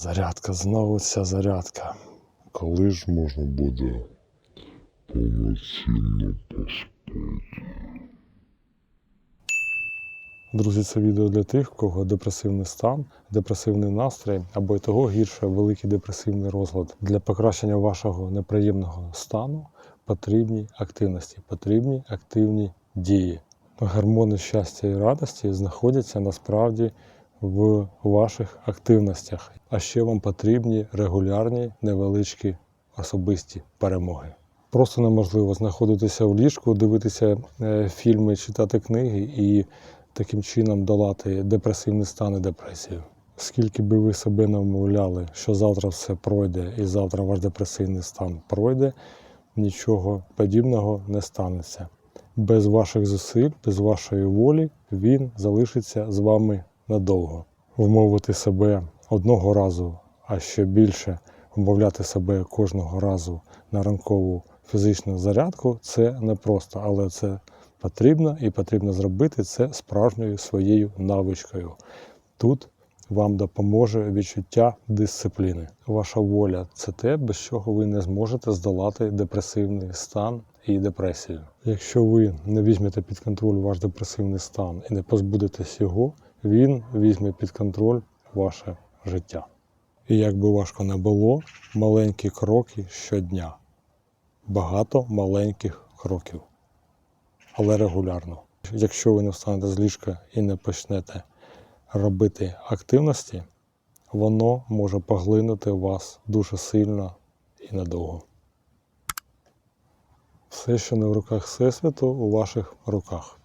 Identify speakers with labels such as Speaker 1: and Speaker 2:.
Speaker 1: Зарядка, знову ця зарядка.
Speaker 2: Коли ж можна буде повноцінно поспати?
Speaker 1: Друзі, це відео для тих, у кого депресивний стан, депресивний настрій або й того гірше великий депресивний розлад. Для покращення вашого неприємного стану потрібні активності, потрібні активні дії. Гормони щастя і радості знаходяться насправді в ваших активностях, а ще вам потрібні регулярні невеличкі особисті перемоги. Просто неможливо знаходитися в ліжку, дивитися е, фільми, читати книги і таким чином долати депресивний стан і депресію. Скільки би ви себе намовляли, що завтра все пройде і завтра ваш депресивний стан пройде, нічого подібного не станеться. Без ваших зусиль, без вашої волі він залишиться з вами надовго. Вмовити себе одного разу, а ще більше вмовляти себе кожного разу на ранкову фізичну зарядку це непросто, але це потрібно і потрібно зробити це справжньою своєю навичкою. Тут вам допоможе відчуття дисципліни. Ваша воля це те, без чого ви не зможете здолати депресивний стан і депресію. Якщо ви не візьмете під контроль ваш депресивний стан і не позбудетесь його, він візьме під контроль ваше життя. І як би важко не було, маленькі кроки щодня. Багато маленьких кроків але регулярно. Якщо ви не встанете з ліжка і не почнете робити активності, воно може поглинути вас дуже сильно і надовго. Все, що не в руках Всесвіту, у ваших руках.